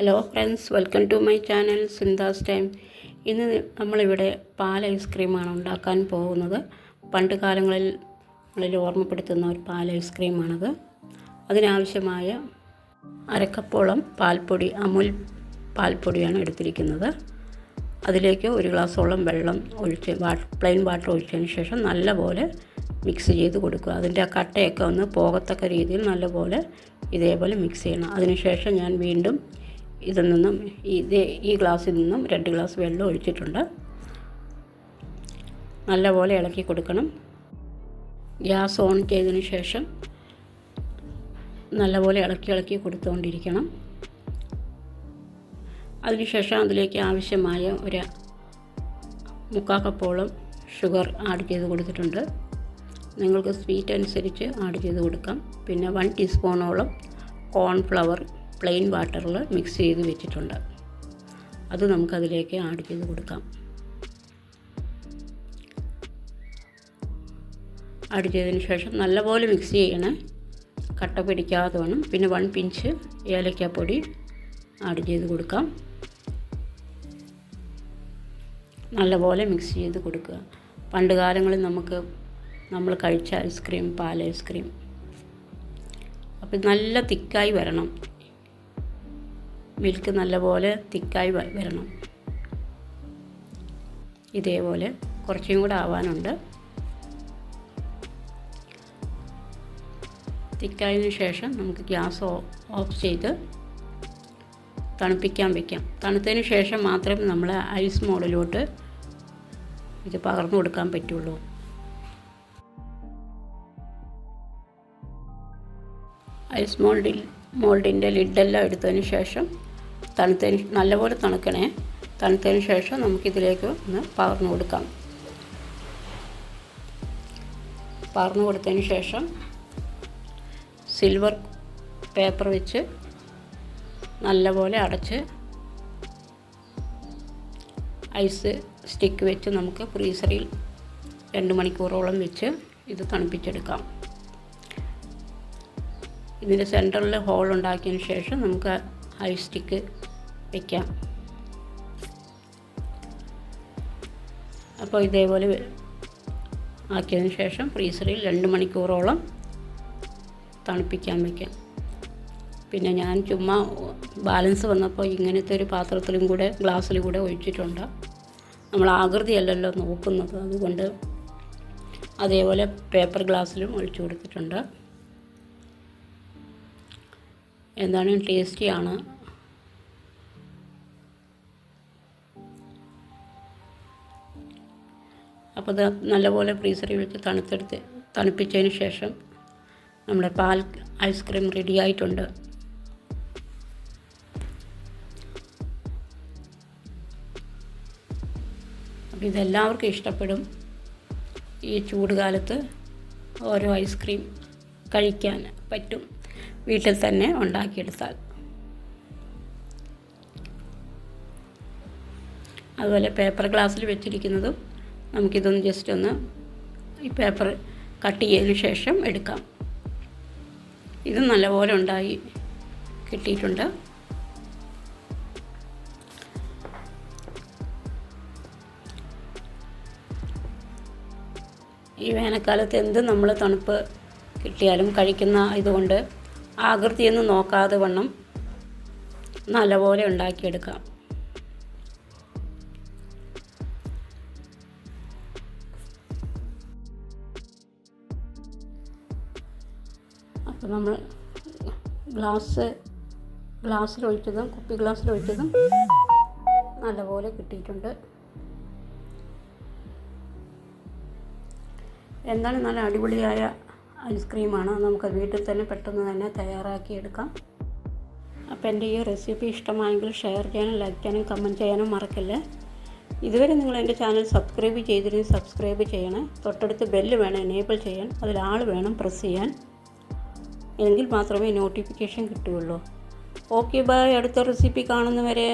Hello friends welcome to my channel സിന്താസ് time ഇന്ന് നമ്മളിവിടെ പാൽ ഐസ്ക്രീമാണ് ഉണ്ടാക്കാൻ പോകുന്നത്. പണ്ട് കാലങ്ങളിൽ ങ്ങളിൽ ഓർമ്മപ്പെടുത്തുന്ന ഒരു പാൽ ഐസ്ക്രീമാണത് അതിനാവശ്യമായ അരക്കപ്പോളം പാൽപ്പൊടി അമുൽ പാൽപ്പൊടിയാണ് എടുത്തിരിക്കുന്നത്. അതിലേക്ക് ഒരു ഗ്ലാസ്സോളം വെള്ളം ഒഴിച്ച് പ്ലെയിൻ വാട്ടർ ഒഴിച്ചതിന് ശേഷം നല്ലപോലെ മിക്സ് ചെയ്ത് കൊടുക്കുക. അതിന്റെ ആ കട്ടയൊക്കെ ഒന്ന് പോകത്തക്ക രീതിയിൽ നല്ലപോലെ ഇതേപോലെ മിക്സ് ചെയ്യണം. അതിനുശേഷം ഞാൻ വീണ്ടും ഇതിൽ നിന്നും ഇതേ ഈ ഗ്ലാസ്സിൽ നിന്നും രണ്ട് ഗ്ലാസ് വെള്ളം ഒഴിച്ചിട്ടുണ്ട്. നല്ലപോലെ ഇളക്കി കൊടുക്കണം. ഗ്യാസ് ഓൺ ചെയ്തതിന് ശേഷം നല്ലപോലെ ഇളക്കി ഇളക്കി കൊടുത്തുകൊണ്ടിരിക്കണം അതിനുശേഷം അതിലേക്ക് ആവശ്യമായ ഒരു മുക്കാൽ കപ്പോളം ഷുഗർ ആഡ് ചെയ്ത് കൊടുത്തിട്ടുണ്ട്. നിങ്ങൾക്ക് സ്വീറ്റ് അനുസരിച്ച് ആഡ് ചെയ്ത് കൊടുക്കാം. പിന്നെ വൺ ടീസ്പൂണോളം കോൺഫ്ലവർ പ്ലെയിൻ വാട്ടറിൽ മിക്സ് ചെയ്ത് വെച്ചിട്ടുണ്ട്. അത് നമുക്കതിലേക്ക് ആഡ് ചെയ്ത് കൊടുക്കാം. ആഡ് ചെയ്തതിന് ശേഷം നല്ലപോലെ മിക്സ് ചെയ്യണേ. കട്ട പിടിക്കാതെ വേണം. പിന്നെ വൺ പിഞ്ച് ഏലക്കാപ്പൊടി ആഡ് ചെയ്ത് കൊടുക്കാം. നല്ലപോലെ മിക്സ് ചെയ്ത് കൊടുക്കുക. പണ്ട് കാലങ്ങളിൽ നമുക്ക് നമ്മൾ കഴിച്ച ഐസ്ക്രീം പാൽ ഐസ്ക്രീം അപ്പം നല്ല തിക്കായി വരണം. മിൽക്ക് നല്ലപോലെ തിക്കായി വരണം. ഇതേപോലെ കുറച്ചും കൂടെ ആവാനുണ്ട്. തിക്കായതിനു ശേഷം നമുക്ക് ഗ്യാസ് ഓഫ് ചെയ്ത് തണുപ്പിക്കാൻ വയ്ക്കാം തണുത്തതിന് ശേഷം മാത്രമേ നമ്മൾ ഐസ് മോഡിലോട്ട് ഇത് പകർന്നു കൊടുക്കാൻ പറ്റുള്ളൂ. ഐസ് മോൾഡിൽ മോൾഡിന്റെ ലിഡെല്ലാം എടുത്തതിന് ശേഷം തണുത്തതിന് നല്ലപോലെ തണുക്കണേ. തണുത്തതിന് ശേഷം നമുക്കിതിലേക്ക് ഒന്ന് പകർന്നു കൊടുക്കാം. പകർന്നു കൊടുത്തതിന് ശേഷം സിൽവർ പേപ്പർ വെച്ച് നല്ലപോലെ അടച്ച് ഐസ് സ്റ്റിക്ക് വെച്ച് നമുക്ക് ഫ്രീസറിൽ രണ്ട് മണിക്കൂറോളം വെച്ച് ഇത് തണുപ്പിച്ചെടുക്കാം. ഇതിന്റെ സെന്ററിൽ ഹോൾ ഉണ്ടാക്കിയതിന് ശേഷം നമുക്ക് ഐസ് സ്റ്റിക്ക് വയ്ക്കാം. അപ്പോൾ ഇതേപോലെ ആക്കിയതിന് ശേഷം ഫ്രീസറിൽ രണ്ട് മണിക്കൂറോളം തണുപ്പിക്കാൻ വയ്ക്കാം. പിന്നെ ഞാൻ ചുമ്മാ ബാലൻസ് വന്നപ്പോൾ ഇങ്ങനത്തെ ഒരു പാത്രത്തിലും കൂടെ ഗ്ലാസ്സിലും കൂടെ ഒഴിച്ചിട്ടുണ്ട്. നമ്മൾ ആകൃതിയല്ലല്ലോ നോക്കുന്നത്. അതുകൊണ്ട് അതേപോലെ പേപ്പർ ഗ്ലാസ്സിലും ഒഴിച്ചു കൊടുത്തിട്ടുണ്ട്. എന്താണ് ടേസ്റ്റിയാണ്. അപ്പോൾ നല്ലപോലെ ഫ്രീസറിൽ വെച്ച് തണുത്തെടുത്ത് തണുപ്പിച്ചതിന് ശേഷം നമ്മുടെ പാൽ ഐസ്ക്രീം റെഡി ആയിട്ടുണ്ട്. അപ്പോൾ ഇതെല്ലാവർക്കും ഇഷ്ടപ്പെടും. ഈ ചൂട് ചൂടുകാലത്ത് ഓരോ ഐസ്ക്രീം കഴിക്കാൻ പറ്റും. വീട്ടിൽ തന്നെ ഉണ്ടാക്കിയെടുത്താൽ. അതുപോലെ പേപ്പർ ഗ്ലാസ്സിൽ വെച്ചിരിക്കുന്നതും നമുക്കിതൊന്ന് ജസ്റ്റ് ഒന്ന് ഈ പേപ്പർ കട്ട് ചെയ്തതിന് ശേഷം എടുക്കാം. ഇത് നല്ലപോലെ ഉണ്ടായി കിട്ടിയിട്ടുണ്ട്. ഈ വേനൽക്കാലത്ത് എന്ത് നമ്മൾ തണുപ്പ് കിട്ടിയാലും കഴിക്കുന്ന ഇതുകൊണ്ട് ആകൃതിയൊന്നും നോക്കാതെ വണ്ണം നല്ലപോലെ ഉണ്ടാക്കിയെടുക്കാം. അപ്പോൾ നമ്മൾ ഗ്ലാസ് ഗ്ലാസ്സിൽ ഒഴിച്ചതും കുപ്പി ഗ്ലാസ്സിൽ ഒഴിച്ചതും നല്ലപോലെ കിട്ടിയിട്ടുണ്ട്. എന്താണ് നല്ല അടിപൊളിയായ ഐസ്ക്രീമാണ്. നമുക്ക് വീട്ടിൽ തന്നെ പെട്ടെന്ന് തന്നെ തയ്യാറാക്കിയെടുക്കാം. അപ്പോൾ എന്റെ ഈ റെസിപ്പി ഇഷ്ടമായെങ്കിൽ ഷെയർ ചെയ്യാനും ലൈക്ക് ചെയ്യാനും കമന്റ് ചെയ്യാനും മറക്കല്ലേ. ഇതുവരെ നിങ്ങൾ എന്റെ ചാനൽ സബ്സ്ക്രൈബ് ചെയ്തിരുന്നെങ്കിൽ സബ്സ്ക്രൈബ് ചെയ്യണം. തൊട്ടടുത്ത് ബെല്ല് വേണം എനേബിൾ ചെയ്യാൻ. ആൾ വേണം പ്രസ് ചെയ്യാൻ. എങ്കിൽ മാത്രമേ നോട്ടിഫിക്കേഷൻ കിട്ടുകയുള്ളൂ. ഓക്കെ ബൈ അടുത്ത റെസിപ്പി കാണുന്നവരെ.